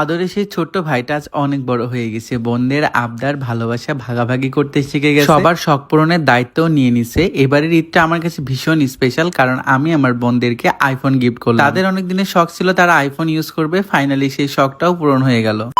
আদরে সেই ছোট্ট ভাইটা আজ অনেক বড় হয়ে গেছে। বোনদের আবদার, ভালোবাসা ভাগাভাগি করতে শিখে গেছে। সবার শখ পূরণের দায়িত্ব নিয়ে নিছে। এবারের ঈদটা আমার কাছে ভীষণ স্পেশাল কারণ আমি আমার বোনদেরকে আইফোন গিফট করলাম। তাদের অনেক দিনের শখ ছিল তারা আইফোন ইউজ করবে। ফাইনালি সেই শখটাও পূরণ হয়ে গেল।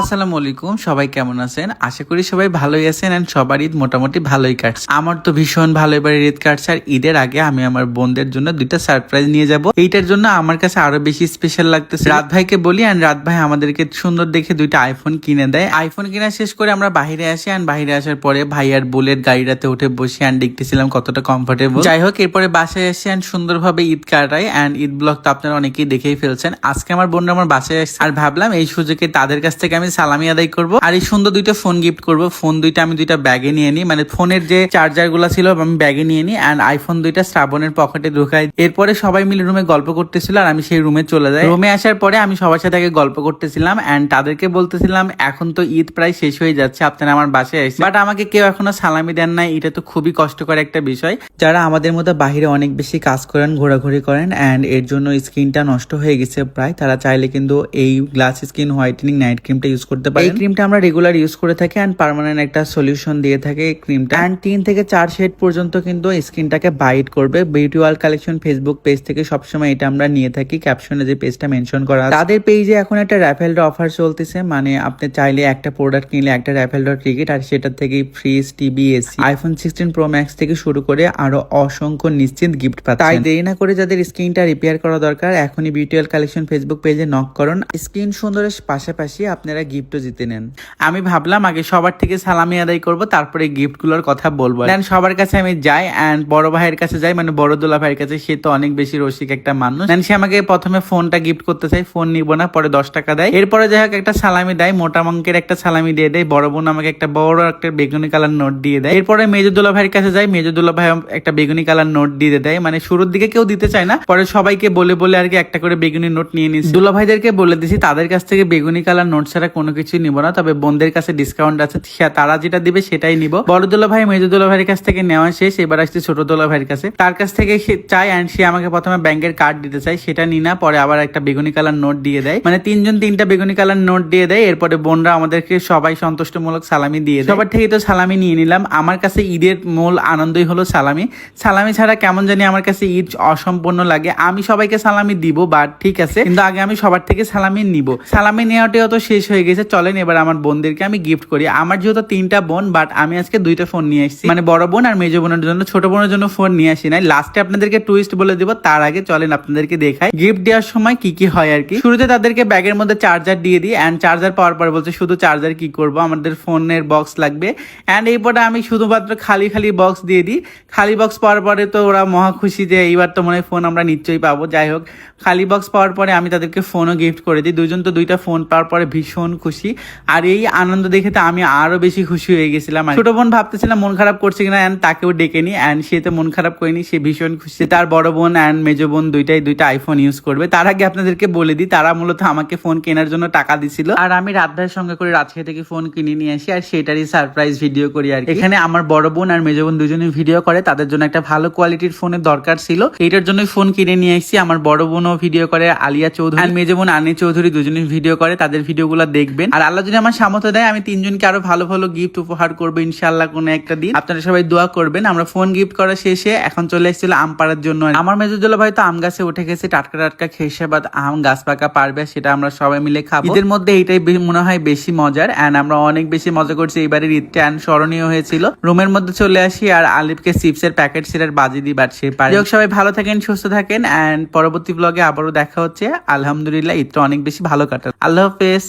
আসসালামু আলাইকুম, সবাই কেমন আছেন? আশা করি সবাই ভালোই আছেন এন্ড সবার ঈদ মোটামুটি ভালোই কাটছে। আমার তো ভীষণ ভালো এবার ঈদ কাটছে আর ঈদের আগে আমি আমার বোনদের জন্য দুইটা সারপ্রাইজ নিয়ে যাব। এইটার জন্য আমার কাছে আরও বেশি স্পেশাল লাগতেছে। রাত ভাইকে বলি এন্ড রাত ভাই আমাদেরকে সুন্দর দেখে দুইটা আইফোন কিনে দেয়। আইফোন কিনা শেষ করে আমরা বাইরে আসি এন্ড বাইরে আসার পরে ভাই আর বুলেট গাড়িটাতে উঠে বসে এন্ড দেখতেছিলাম কতটা কমফোর্টেবল যাই হোক, এরপরে বাসায় আসি এন্ড সুন্দরভাবে ঈদ কাটাই এন্ড ঈদ ব্লগ তো আপনারা অনেকেই দেখেই ফেলছেন। আজকে আমার বোনরা আমার বাসায় আসছে। আর ভাবলাম এই সুযোগে তাদের কাছ থেকে আমি সালামি আদায় করব। আর এই সুন্দর দুইটা ফোন গিফট করব। ফোন দুইটা আমি দুইটা ব্যাগে নিয়ে নিই। মানে ফোনের যে চার্জারগুলা ছিল, আমি ব্যাগে নিয়ে নিই। অ্যান্ড আইফোন দুইটা শ্রাবণের পকেটে ঢুকাই। এরপরে সবাই মিলে রুমে গল্প করতেছিল আর আমি সেই রুমে চলে যাই। রুমে আসার পরে আমি সবার সাথে আগে গল্প করতেছিলাম। অ্যান্ড তাদেরকে বলতেছিলাম, এখন তো ঈদ প্রায় শেষ হয়ে যাচ্ছে। আপনারা আমার বাসায় এসে বাট আমাকে কেউ এখনও সালামি দেন নাই। এটা তো খুবই কষ্টকর একটা বিষয়। যারা আমাদের মতো বাহিরে অনেক বেশি কাজ করেন, ঘোরাঘুরি করেন অ্যান্ড এর জন্য স্কিনটা নষ্ট হয়ে গেছে প্রায়, তারা চাইলে কিন্তু এই গ্লাস স্কিন হোয়াইটেনিং নাইট ক্রিমটা ইউজ করতে পারেন। এই ক্রিমটা আমরা রেগুলার ইউজ করে থাকি অ্যান্ড পার্মানেন্ট একটা সলিউশন দিয়ে থাকে এই ক্রিমটা অ্যান্ড তিন থেকে চার শেড পর্যন্ত কিন্তু স্কিনটাকে বাইট করবে। Beauty wall collection Facebook page থেকে সবসময় এটা আমরা নিয়ে থাকি। ক্যাপশনে যে পেজটা মেনশন করা আছে। তাদের পেজে এখন একটা র্যাফেলড অফার চলতেছে। মানে আপনি চাইলে একটা প্রোডাক্ট কিনলে একটা র্যাফেলড টিকিট আর সেটা থেকে fridge TV AC iPhone sixteen pro max থেকে শুরু করে আরও অসংখ্য নিশ্চিত গিফট পাচ্ছেন। তাই দেরি না করে যাদের স্কিনটা রিপেয়ার করা দরকার এখনই বিউটি ওয়াল কালেকশন ফেসবুক পেজে নক করুন। স্কিন সুন্দরের পাশাপাশি আপনারা গিফটও জিতে নেন। আমি ভাবলাম আগে সবার থেকে সালামি আদায় করব, তারপরে গিফটগুলোর কথা বলব। দেন সবার কাছে আমি যাই অ্যান্ড বড় ভাইয়ের কাছে যাই মানে বড় দোলা ভাইয়ের কাছে, সে তো অনেক বেশি রসিক একটা মানুষ। দেন সে আমাকে প্রথমে ফোনটা গিফট করতে চাই ফোন নিব না, পরে দশ টাকা দেয়। এরপরে যাই হোক, একটা সালামি দেয়, মোটা অঙ্কের একটা সালামি দিয়ে দেয়, বড় বোন আমাকে একটা বড় একটা বেগুনি কালার নোট দিয়ে দেয়। এরপরে মেজদুল্লা ভাইয়ের কাছে যাই মেজদুল্লা ভাই একটা বেগুনি কালার নোট দিয়ে দেয় মানে শুরুর দিকে কেউ দিতে চায় না, পরে সবাইকে বলে বলে আর কি একটা করে বেগুনি নোট নিয়ে নিচ্ছি। দুলা ভাইদেরকে বলে দিছি, তাদের কাছ থেকে বেগুনি কালার নোট ছাড়া কোনো কিছুই নিব না। তবে বোনদের কাছে ডিসকাউন্ট আছে সে- তারা যেটা দিবে সেটাই নিব। বড় দোলা ভাই মেজো দোলা ভাইয়ের কাছ থেকে নেওয়া শেষ, এবার আসছে ছোট দোলা ভাইয়ের কাছে। তার কাছ থেকে চাই অ্যান্ড সে আমাকে প্রথমে ব্যাংকের কার্ড দিতে চাই সেটা নি না, পরে আবার একটা বেগুনি কালার নোট দিয়ে দেয়। মানে তিনজন তিনটা বেগুনি কালার নোট দিয়ে দেয়, এরপরে বোনরা আমাদেরকে সবাই সন্তুষ্টমূলক সালামি দিয়ে দেয়। সবার থেকে তো সালামি নিয়ে নিলাম। আমার কাছে ঈদের মূল আনন্দই হলো সালামি। সালামি ছাড়া কেমন জানি আমার কাছে ঈদ অসম্পূর্ণ লাগে। আমি সবাইকে সালামি দিব বাট ঠিক আছে। কিন্তু আগে আমি সবার থেকে সালামি নিব। সালামি নেওয়াটাও তো শেষ হয়ে গেছে, চলেন এবার আমার বোনদেরকে আমি গিফট করি। আমার যেহেতু তিনটা বোন বাট আমি আজকে দুইটা ফোন নিয়ে এসেছি মানে বড় বোন আর মেজো বোনের জন্য, ছোট বোনের জন্য ফোন নিয়ে আসি নাই। লাস্টে আপনাদেরকে টুইস্ট বলে দিব, তার আগে চলেন আপনাদেরকে দেখাই। গিফট দেওয়ার সময় কি কি হয় আর কি? শুরুতে তাদেরকে ব্যাগের মধ্যে চার্জার দিয়ে দিই অ্যান্ড চার্জার পাওয়ার পর বলছে, শুধু চার্জার কি করব? আমাদের ফোনের বক্স লাগবে। অ্যান্ড এই পরে আমি শুধুমাত্র খালি খালি বক্স দিয়ে দিই। খালি বক্স পাওয়ার পরে তো ওরা মহা খুশি যে, এইবার তো মনে হয় ফোন আমরা নিশ্চয়ই পাবো। যাই হোক, খালি বক্স পাওয়ার পরে আমি তাদেরকে ফোনও গিফট করে দিই। দুজন তো দুইটা ফোন পাওয়ার পরে ভীষণ খুশি। আর এই আনন্দ দেখে তো আমি আরও বেশি খুশি হয়ে গেছিলাম। ছোট বোন ভাবতেছিলাম মন খারাপ করছে কিনা অ্যান্ড তাকেও ডেকে নি অ্যান্ড সে তো মন খারাপ করেনি, সে ভীষণ খুশি। তার বড় বোন অ্যান্ড মেজো বোন দুইটাই দুইটা আইফোন ইউজ করবে। তার আগে আপনাদেরকে বলে দিই, তারা মূলত আমাকে ফোন কেনার জন্য টাকা দিছিল। আর আমি রাত ভাইয়ের সঙ্গে করে রাজশাহী থেকে ফোন কিনে নিয়ে আসি, আর সেটারই সারপ্রাইজ ভিডিও করি আর। এখানে আমার বড় বোন আর মেজো বোন দুজনে ভিডিও করে, তাদের জন্য একটা ভালো কোয়ালিটির ফোনের দরকার ছিল। এইটার জন্যই ফোন কিনে নিয়ে এসেছি আমার বড় বোনও ভিডিও করে, আলিয়া চৌধুরী আর মেজো বোন আনি চৌধুরী দুজনে ভিডিও করে। তাদের ভিডিওগুলো দেখবেন। আর আল্লাহ যদি আমার সামর্থ্য দেয়, আমি তিনজনকে আরও ভালো ভালো গিফট উপহার করব ইনশাল্লাহ কোনো একটা দিন। আপনারা সবাই দোয়া করবেন। আমরা ফোন গিফট করা শেষে এখন চলে এসেছিল আম পাড়ার জন্য। আমার মেজুদুল্লাহ ভাই তো আম গাছে উঠে গেছে, টাটকা টাটকা খেসাবাদ আম গাছ পাকা পারবে, সেটা আমরা সবাই মিলে খাব। ঈদের মধ্যে এইটাই মনে হয় বেশি মজার অ্যান্ড আমরা অনেক বেশি মজা করছি। এইবারের ঈদটা অ্যান্ড স্মরণীয় হয়েছিল। রুমের মধ্যে চলে আসি, আর আলিফকে চিপসের প্যাকেট সিরার বাজি বাট সে পারে সবাই ভালো থাকেন, সুস্থ থাকেন অ্যান্ড পরবর্তী ব্লগে আবারও দেখা হচ্ছে। আলহামদুলিল্লাহ, ঈদটা অনেক বেশি ভালো কাটান আল্লাহ হাফেজ।